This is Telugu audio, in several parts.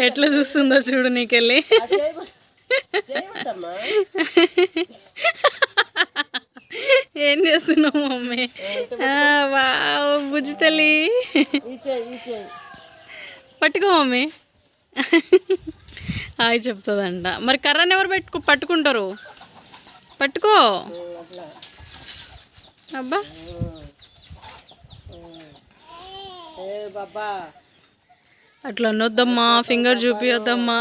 ఎట్లా చూస్తుందో చూడు నీకెళ్ళి. పట్టు. ఏం చేస్తున్నావు మమ్మీ? వావ్ బుజ్జి తల్లి. పట్టుకో మమ్మీ. హాయ్ చెప్తుందంట. మరి కర్రని ఎవరు పెట్టుకో పట్టుకుంటారు? పట్టుకో. అబ్బా. ఏ బాబా. అట్లా అనొద్దమ్మా ఫింగర్ చూపియొద్దమ్మా.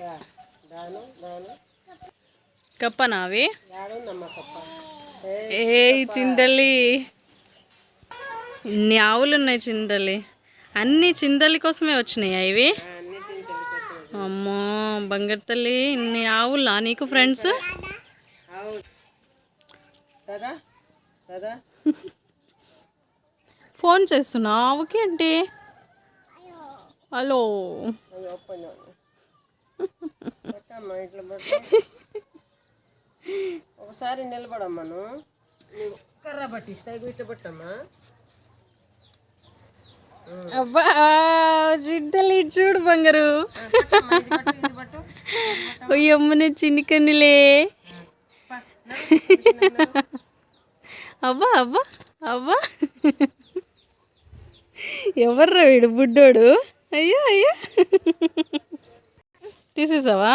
దా దాను దాను. కప్పనావి దాడుందమ్మా కప్ప? ఏ చింతల్లి. ఇన్ని ఆవులు ఉన్నాయి చింతల్లి. అన్ని చింతల్లి కోసమే వచ్చినాయి ఇవి? అమ్మో బంగారు తల్లి ఇన్ని ఆవులా నీకు ఫ్రెండ్స్? కదా? కదా? ఫోన్ చేస్తున్నా. ఆవుకి ఏంటి? హలో. ఒకసారి నిలబడమ్మా నువ్వు. కర్ర పట్టిస్తా ఇట్లా పట్టమ్మా. అబ్బా ఇటు చూడు బంగారు. అమ్మనే చిన్ని కన్నులే అబ్బా అబ్బా అబ్బా. ఎవర్రా వీడు బుడ్డోడు? అయ్యో అయ్యో. తీసేసావా?